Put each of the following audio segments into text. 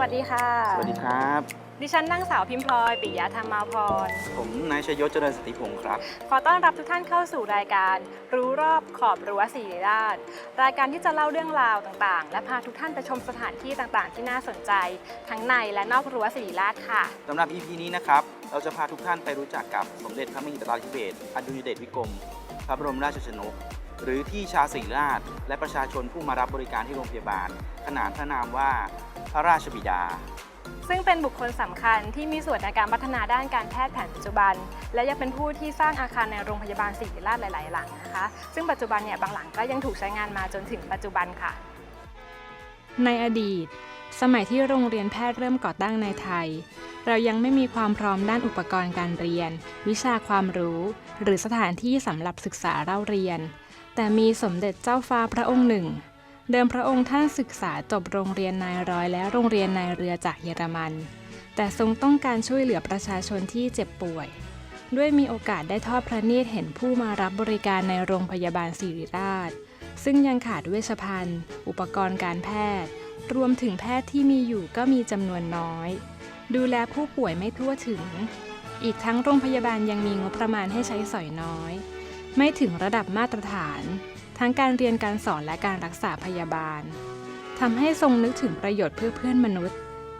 วัสดีค่ะ สวัสดีครับ ดิฉันนางสาวพิมพลอยปิยะธรรมาพร ผมนายชยศเจริญสติพงศ์ครับ ขอต้อนรับทุกท่านเข้าสู่รายการ รู้รอบขอบรั้วศิริราชรายการที่จะเล่าเรื่องราวต่างๆ และพาทุกท่านไปชมสถานที่ต่างๆ ที่น่าสนใจ ทั้งในและนอกรั้วศิริราชค่ะสำหรับ EP นี้นะครับ เราจะพาทุกท่านไปรู้จักกับสมเด็จพระมหิดลาธิเบศรอดุลยเดชวิกรม พระบรมราชชนก หรือที่ชาวศรีราช และประชาชนผู้มารับบริการที่โรงพยาบาล ขนานพระนามว่าพระราชบิดา ซึ่งเป็นบุคคลสำคัญที่มีส่วนในการพัฒนาด้านการแพทย์แผนปัจจุบัน และยังเป็นผู้ที่สร้างอาคารในโรงพยาบาลศิริราชหลาย ๆ หลังนะคะ ซึ่งปัจจุบันเนี่ยบางหลังก็ยังถูกใช้งานมาจนถึงปัจจุบันค่ะ ในอดีต สมัยที่โรงเรียนแพทย์เริ่มก่อตั้งในไทย เรายังไม่มีความพร้อมด้านอุปกรณ์การเรียน วิชาความรู้ หรือสถานที่สำหรับศึกษาเล่าเรียน แต่มีสมเด็จเจ้าฟ้าพระองค์หนึ่ง เดิมพระองค์ท่านศึกษาจบโรงเรียนนายร้อยและโรงเรียนนายเรือจากเยอรมัน แต่ทรงต้องการช่วยเหลือประชาชนที่เจ็บป่วย ด้วยมีโอกาสได้ทอดพระเนตรเห็นผู้มารับบริการในโรงพยาบาลศิริราช ซึ่งยังขาดเวชภัณฑ์ อุปกรณ์การแพทย์ รวมถึงแพทย์ที่มีอยู่ก็มีจำนวนน้อย ดูแลผู้ป่วยไม่ทั่วถึง อีกทั้งโรงพยาบาลยังมีงบประมาณให้ใช้สอยน้อย ไม่ถึงระดับมาตรฐาน ทั้งการเรียนการสอนและการรักษาพยาบาลทำให้ทรงนึกถึงประโยชน์เพื่อเพื่อนมนุษย์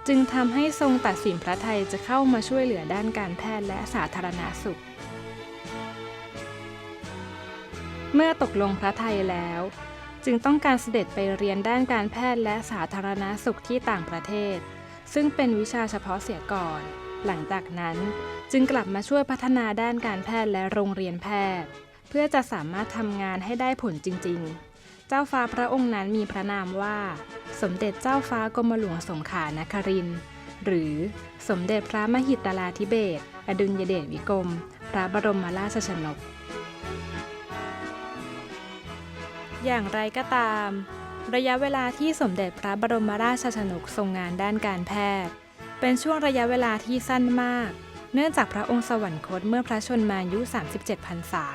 จึงทำให้ทรงตัดสินพระไทยจะเข้ามาช่วยเหลือด้านการแพทย์และสาธารณาสุข เมื่อตกลงพระไทยแล้ว จึงต้องการเสด็จไปเรียนด้านการแพทย์และสาธารณาสุขที่ต่างประเทศ ซึ่งเป็นวิชาเฉพาะเสียก่อน หลังจากนั้นจึงกลับมาช่วยพัฒนาด้านการแพทย์และโรงเรียนแพทย์ เพื่อจะสามารถทำงานให้ได้ผลจริงๆ เจ้าฟ้าพระองค์นั้นมีพระนามว่า สมเด็จเจ้าฟ้ากรมหลวงสงขลานคริน หรือสมเด็จพระมหิดลาธิเบศรอดุลยเดชวิกรม พระบรมราชชนก อย่างไรก็ตาม ระยะเวลาที่สมเด็จพระบรมราชชนกทรงงานด้านการแพทย์ เป็นช่วงระยะเวลาที่สั้นมาก เนื่องจากพระองค์สวรรคตเมื่อพระชนมายุ 37 พรรษา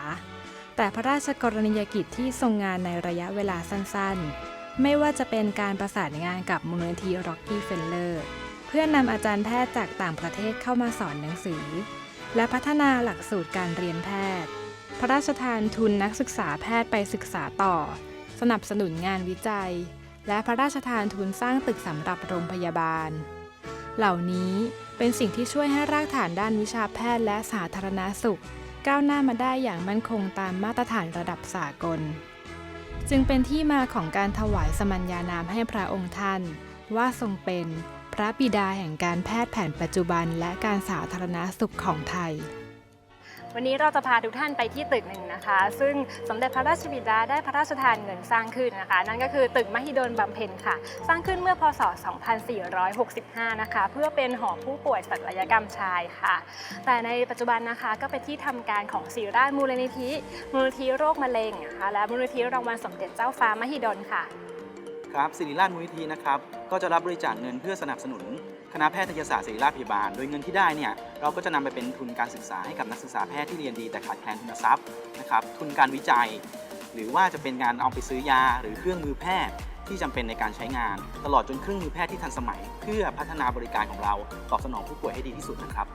แต่พระราชกรณียกิจที่ทรงงานในระยะเวลาสั้นๆ ไม่ว่าจะเป็นการประสานงานกับมูลนิธิร็อกกี้เฟลเลอร์เพื่อนำอาจารย์แพทย์จากต่างประเทศเข้ามาสอนหนังสือ และพัฒนาหลักสูตรการเรียนแพทย์ พระราชทานทุนนักศึกษาแพทย์ไปศึกษาต่อ สนับสนุนงานวิจัย และพระราชทานทุนสร้างตึกสำหรับโรงพยาบาล เหล่านี้เป็นสิ่งที่ช่วยให้รากฐานด้านวิชาแพทย์และสาธารณาสุข ก้าวหน้ามาได้อย่างมั่นคงตามมาตรฐานระดับสากล จึงเป็นที่มาของการถวายสมัญญานามให้พระองค์ท่าน ว่าทรงเป็นพระบิดาแห่งการแพทย์แผนปัจจุบันและการสาธารณาสุขของไทย วันนี้เราจะพาทุกท่านไปที่ตึกหนึ่งนะคะ ซึ่งสมเด็จพระราชบิดาได้พระราชทานเงินสร้างขึ้นนะคะ นั่นก็คือตึกมหิดลบำเพ็ญค่ะ สร้างขึ้นเมื่อพศ 2465 นะคะ เพื่อเป็นหอผู้ป่วยศัลยกรรมชายค่ะ แต่ในปัจจุบันนะคะก็เป็นที่ทำการของศิริราชมูลนิธิ มูลนิธิโรคมะเร็งนะคะและมูลนิธิรางวัลสมเด็จเจ้าฟ้ามหิดลค่ะ ครับศิริราชมูลนิธินะครับก็จะรับบริจาคเงินเพื่อสนับสนุน คณะแพทยศาสตร์ศิริราชพยาบาล โดยเงินที่ได้เนี่ยเราก็จะนำไปเป็นทุนการศึกษาให้กับนักศึกษาแพทย์ที่เรียนดีแต่ขาดแคลนทุนทรัพย์นะครับทุนการวิจัย หรือว่าจะเป็นการเอาไปซื้อยาหรือเครื่องมือแพทย์ที่จำเป็นในการใช้งาน ตลอดจนเครื่องมือแพทย์ที่ทันสมัย เพื่อพัฒนาบริการของเราตอบสนองผู้ป่วยให้ดีที่สุดนะครับ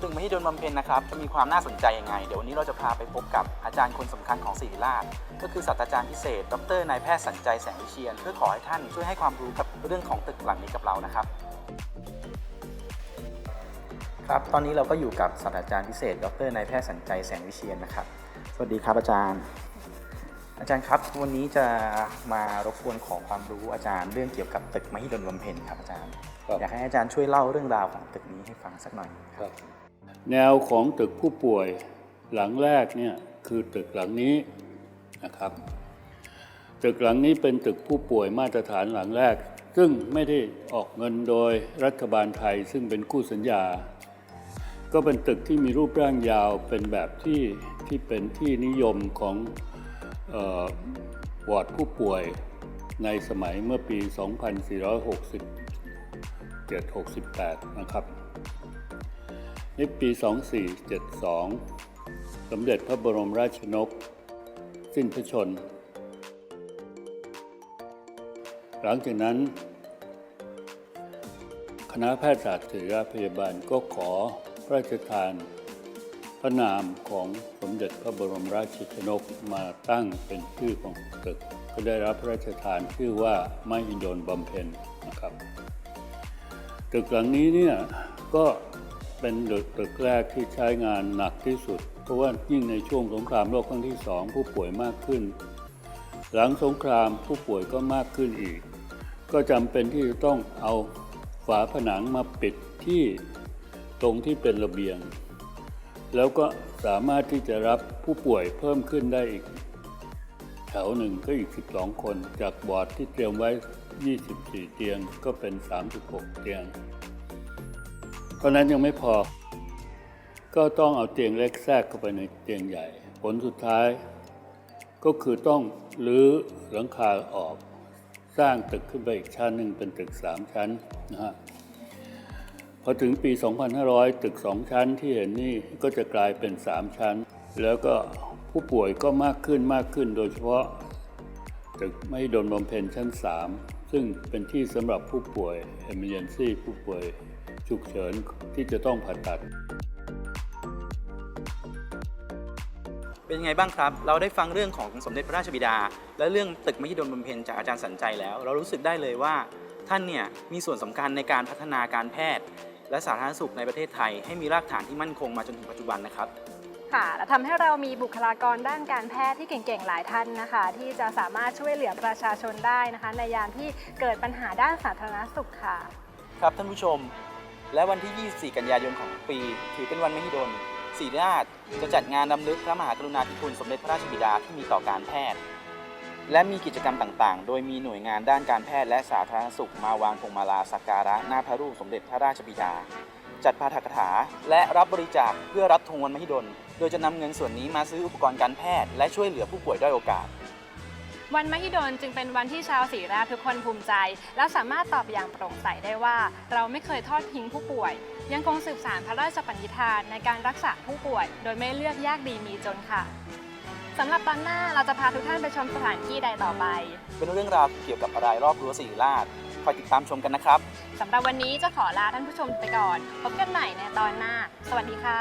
ตึกมหิดลบำเพ็ญนะครับจะมีความน่าสนใจยังไง เดี๋ยววันนี้เราจะพาไปพบกับอาจารย์คนสำคัญของศิริราช ก็คือศาสตราจารย์พิเศษ ดรนายแพทย์สัญใจแสงวิเชียน เพื่อขอให้ท่านช่วยให้ความรู้กับเรื่องของตึกหลังนี้กับเรานะครับ ครับตอนนี้เราก็อยู่กับศาสตราจารย์พิเศษ ดรนายแพทย์สัญใจแสงวิเชียนนะครับ สวัสดีครับอาจารย์ อาจารย์ครับ วันนี้จะมารบกวนขอความรู้อาจารย์ เรื่องเกี่ยวกับตึกมหิดลบำเพ็ญครับอาจารย์ครับอยากให้อาจารย์ช่วยเล่าเรื่องราวของตึกนี้ให้ฟังสักหน่อยครับ แนวของตึกผู้ป่วยหลังแรกเนี่ยคือตึกหลังนี้นะครับ ตึกหลังนี้เป็นตึกผู้ป่วยมาตรฐานหลังแรก ซึ่งไม่ได้ออกเงินโดยรัฐบาลไทยซึ่งเป็นคู่สัญญา ก็เป็นตึกที่มีรูปร่างยาวเป็นแบบที่ที่เป็นที่นิยมของออวอร์ดผู้ป่วยในสมัยเมื่อปี 2467-68 นะครับ ในปี 2472 สมเด็จพระบรมราชนก สิ้นพระชน หลังจากนั้น คณะแพทยศาสตร์ศิริราชพยาบาลก็ขอพระราชทาน พระนามของสมเด็จพระบรมราชชนกมาตั้งเป็นชื่อของตึก ก็ได้รับพระราชทานชื่อว่าไมหิดลบำเพ็ญนะครับ ตึกหลังนี้เนี่ยก็ เป็นตึกแรกที่ใช้งานหนักที่สุด เพราะว่ายิ่งในช่วงสงครามโลกครั้งที่สองผู้ป่วยมากขึ้น หลังสงครามผู้ป่วยก็มากขึ้นอีก ก็จำเป็นที่จะต้องเอาฝาผนังมาปิดที่ตรงที่เป็นระเบียง แล้วก็สามารถที่จะรับผู้ป่วยเพิ่มขึ้นได้อีก แถวหนึ่งก็อีก 12 คนจากบอร์ดที่เตรียมไว้ 24 เตียงก็เป็น 36 เตียง ท่านั้นยังไม่พอ ก็ต้องเอาเตียงเล็กแทรกเข้าไปในเตียงใหญ่ ผลสุดท้าย ก็คือต้องรื้อหลังคาออก สร้างตึกขึ้นไปอีกชั้นหนึ่งเป็นตึก3ชั้นนะฮะพอถึงปี 2500 ตึก2ชั้นที่เห็นนี่ก็จะกลายเป็น3ชั้น แล้วก็ผู้ป่วยก็มากขึ้นมากขึ้น โดยเฉพาะตึกไม่ดนบำเพ็ญชั้น 3 ซึ่งเป็นที่สำหรับผู้ป่วย emergency ผู้ป่วย ฉุกเฉินที่จะต้องผ่าตัด เป็นยังไงบ้างครับ เราได้ฟังเรื่องของสมเด็จพระราชบิดา และเรื่องตึกมหิดลบำเพ็ญจากอาจารย์สัญใจแล้ว เรารู้สึกได้เลยว่าท่านเนี่ยมีส่วนสำคัญในการพัฒนาการแพทย์ และสาธารณสุขในประเทศไทย ให้มีรากฐานที่มั่นคงมาจนถึงปัจจุบันนะครับค่ะและทำให้เรามีบุคลากรด้านการแพทย์ที่เก่งๆ หลายท่านนะคะ ที่จะสามารถช่วยเหลือประชาชนได้นะคะ ในยามที่เกิดปัญหาด้านสาธารณสุขค่ะ ครับท่านผู้ชม และวันที่ 24 กันยายนของปี ถือเป็นวันมหิดลศรีราชจะจัดงานรำลึกพระมหากรุณาธิคุณสมเด็จพระราชบิดาที่มีต่อการแพทย์ และมีกิจกรรมต่างๆ โดยมีหน่วยงานด้านการแพทย์และสาธารณสุขมาวางพวงมาลาสักการะหน้าพระรูปสมเด็จพระราชบิดา จัดปาฐกถา และรับบริจาคเพื่อรับธงวันมหิดล โดยจะนำเงินส่วนนี้มาซื้ออุปกรณ์การแพทย์และช่วยเหลือผู้ป่วยด้อยโอกาส วันมหิดลจึงเป็นวันที่ชาวศรีราชทุกคนภูมิใจ และสามารถตอบอย่างโปร่งใสได้ว่า เราไม่เคยทอดทิ้งผู้ป่วย ยังคงสืบสานพระราชปณิธานในการรักษาผู้ป่วย โดยไม่เลือกยากดีมีจนค่ะสำหรับตอนหน้าเราจะพาทุกท่านไปชมสถานที่ใดต่อไป เป็นเรื่องราวเกี่ยวกับอะไรรอบรั้วศรีราชคอยติดตามชมกันนะครับสำหรับวันนี้จะขอลาท่านผู้ชมไปก่อน พบกันใหม่ในตอนหน้า สวัสดีค่ะ